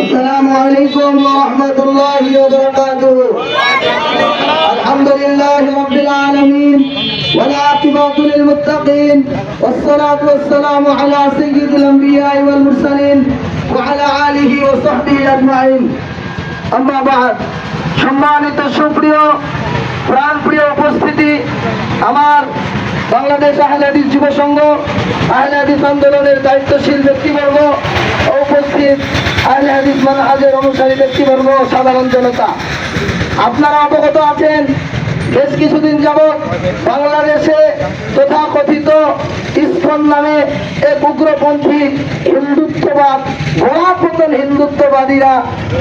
السلام عليكم ورحمة الله وبركاته الحمد لله رب العالمين والعاقبة للمتقين والصلاة والسلام على سيد الأنبياء والمرسلين وعلى آله وصحبه أجمعين أما بعد সম্মানিত সুপ্রিয় প্রাণপ্রিয় উপস্থিতি আমার বাংলাদেশ আহলে হাদিস যুব সংঘ আহলে হাদিস আন্দোলনের দায়িত্বশীল ব্যক্তিবর্গ ও উপস্থিত আহলে হাদিস মানহাজের অনুসারী ব্যক্তিবর্গ, সাধারণ জনতা। আপনারা অবগত আছেন, বেশ কিছুদিন যাবৎ বাংলাদেশে তথাকথিত ইস্কন নামে এক উগ্রপন্থী হিন্দুত্ববাদ ঘোড়াপতন হিন্দুত্ববাদীরা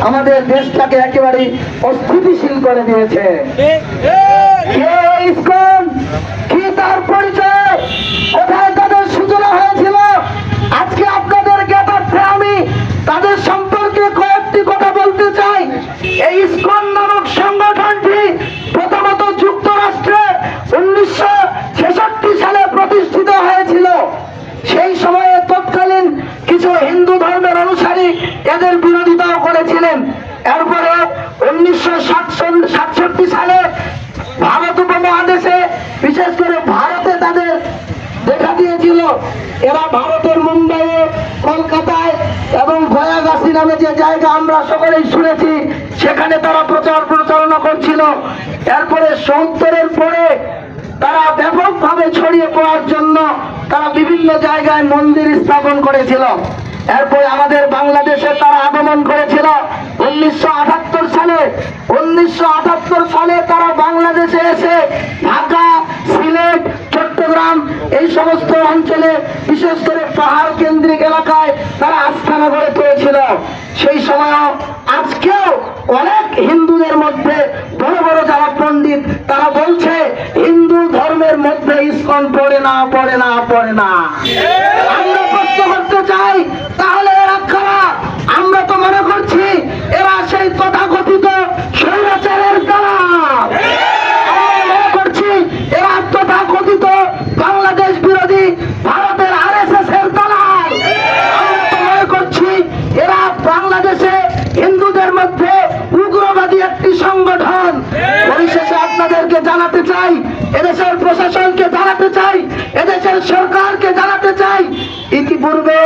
আমাদের দেশটাকে একেবারে অস্থিতিশীল করে দিয়েছে। ইস্কন? কি তার পরিচয়? কোথায় গয়াগাছি নামে যে জায়গা আমরা সকলেই শুনেছি, সেখানে তারা প্রচার প্রচারণা করছিল। এরপরে সত্তরের পরে তারা ব্যাপকভাবে ছড়িয়ে পড়ার জন্য তারা বিভিন্ন জায়গায় মন্দির স্থাপন করেছিল। এরপরে আমাদের বাংলাদেশে তারা আগমন করেছিল। উনিশশো আটাত্তর সালে, উনিশশো আটাত্তর সালে তারা বাংলাদেশে এসে ঢাকা, সিলেট, চট্টগ্রাম এই সমস্ত অঞ্চলে বিশেষ করে পাহাড় কেন্দ্রিক এলাকায় তারা আস্থানা করে তুলেছিল সেই সময় আজকেও অনেক হিন্দুদের মধ্যে বড় বড় যারা পন্ডিত তারা বলছে, হিন্দু ধর্মের মধ্যে ইস্কন পড়ে না পড়ে না পড়ে না আমরা প্রশ্ন করতে চাই তাহলে এরা কারা আমরা তো মনে করছি এরা সেই তথাকথিত স্বৈরাচারের দ্বারা আমরা মনে করছি এরা তথাকথিত বাংলাদেশ বিরোধী ভারতের আর এস এস এর দালাল আমরা তো মনে করছি এরা বাংলাদেশে হিন্দুদের মধ্যে উগ্রবাদী একটি সংগঠন পরিশেষে আপনাদেরকে জানাতে চাই এদেশের প্রশাসনকে জানাতে চাই, এদেশের সরকারকে জানাতে চাই। ইতিপূর্বে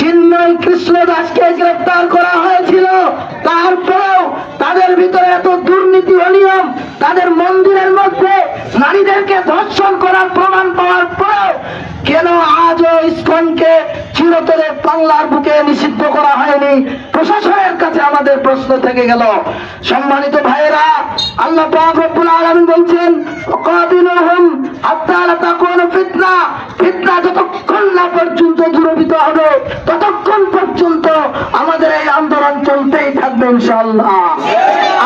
চিন্ময় কৃষ্ণ দাসকে গ্রেফতার করা হয়েছিল। তারপরেও তাদের ভিতরে এত দুর্নীতি অনিয়ম, তাদের মন্দিরের মধ্যে নারীদেরকে ধর্ষণ করার প্রমাণ পাওয়ার পরেও কেন আজও ইস্কনকে চিরতরে বাংলার বুকে নিষিদ্ধ করা হয়নি? প্রশাসনের কাছে আমাদের প্রশ্ন থেকে গেল। সম্মানিত ভাইয়েরা, আল্লাহ রব্বুল বলছেন ফিতনা। ফিতনা যতক্ষণ না পর্যন্ত দূরীভূত হবে, ততক্ষণ পর্যন্ত আমাদের এই আন্দোলন চলতেই থাকবে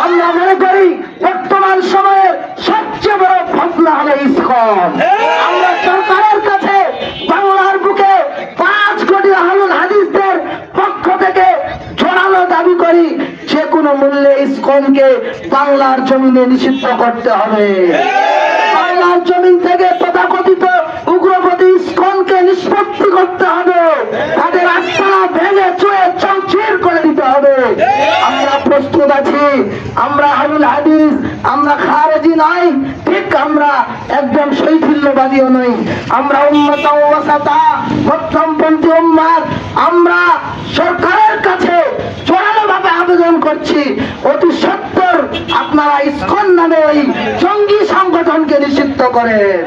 আমরা মনে করি, বর্তমান সময়ের সবচেয়ে বড় ফতনা হলো ইসকন বাংলার জমিনে নিষিদ্ধ করতে হবে। বাংলার জমিন থেকে তথাকথিত উগ্রপতি ইসকনকে নিষ্পত্তি করতে হবে। তাদের আস্থানা ভেঙে চুয়ে চৌচির করে দিতে হবে। আমরা প্রস্তুত আছি, আমরা হারুল হাদিস, আমরা খারেজি নই, ঠিক আমরা একদম শৈথিল্যবাদীও নই। আমরা উন্নত ওয়াসাতা, মধ্যমপন্থী উম্মাদ, আমরা সরকারের কাছে জোরালো ভাবে আবেদন করছি। অতি সত্তর আপনারা ইসকন নামে ওই জঙ্গি সংগঠনকে নিষিদ্ধ করেন।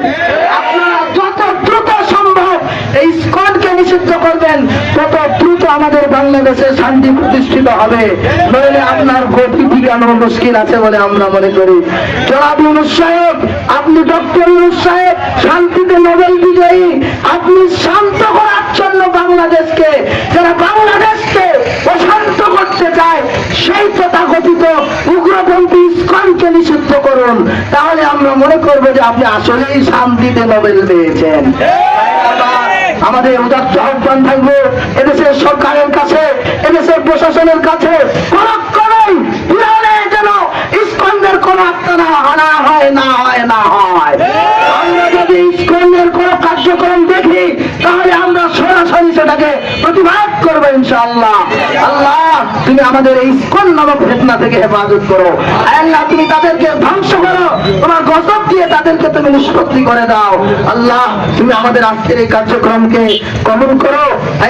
আপনারা যত দ্রুত সম্ভব এই ইসকনকে নিষিদ্ধ করবেন, তত দ্রুত আমাদের বাংলাদেশে শান্তি প্রতিষ্ঠিত হবে। নইলে আপনার গতি ঠিকানো মুশকিল আছে বলে আমরা মনে করি। জনাব সাহেব, আপনি ডক্টর ইউনুস সাহেব, শান্তিতে নোবেল বিজয়ী। আপনি শান্ত করার জন্য বাংলাদেশকে, যারা বাংলাদেশকে মনে করব যে আপনি আসলেই শান্তিতে নোবেল পেয়েছেন। আমাদের উদাত্ত আহ্বান থাকবে, এদেশের সরকারের কাছে, এদেশের প্রশাসনের কাছে। কোন আত্মনা আনা হয়, না হয় না হয়। আমরা যদি ইস্কন্দের কোন কার্যক্রম দেখি, তাহলে আমরা সরাসরি সেটাকে প্রতিবাদ করবে ইনশাআল্লাহ। আল্লাহ, তুমি আমাদের এই স্কুল নামক ফেতনা থেকে হেফাজত করো। আল্লাহ, তুমি তাদেরকে ধ্বংস করো। তোমার গজব দিয়ে তাদেরকে তুমি নিষ্পত্তি করে দাও। আল্লাহ, তুমি আমাদের আজকের এই কার্যক্রমকে কবুল করো।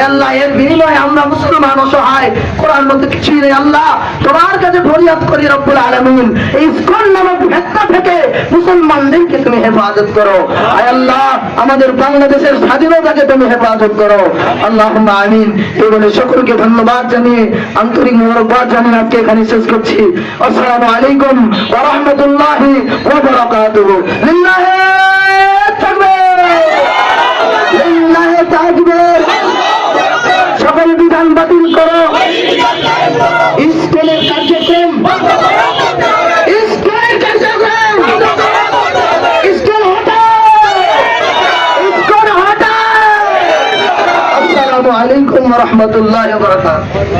আল্লাহ, এর বিনিময়ে আমরা মুসলমান অসহায় কোরআন মধ্যে কিছুই নেই, আল্লাহ তোমার কাছে ফরিয়াদ করি রব্বুল আলামিন। এই ইস্কন নামক ফেতনা থেকে মুসলমানদেরকে তুমি হেফাজত করো। আয় আল্লাহ, আমাদের বাংলাদেশের স্বাধীনতাকে তুমি হেফাজত করো। আল্লাহ আমিন। এই বলে সকলকে ধন্যবাদ জানিয়ে আন্তরিক মোবারকবাদ জানিয়ে আজকে এখানে শেষ করছি। আসসালামু আলাইকুম ওয়া রাহমাতুল্লাহি ওয়া বারাকাতুহু। লিল্লাহি তাকবীর লিল্লাহি তাকবীর সকল বিধান বাতিল করো স্কুলের কার্যক্রম স্কুলের কার্যক্রম স্কুল হটাও স্কুল হটাও আসসালামু আলাইকুম ওয়া রাহমাতুল্লাহি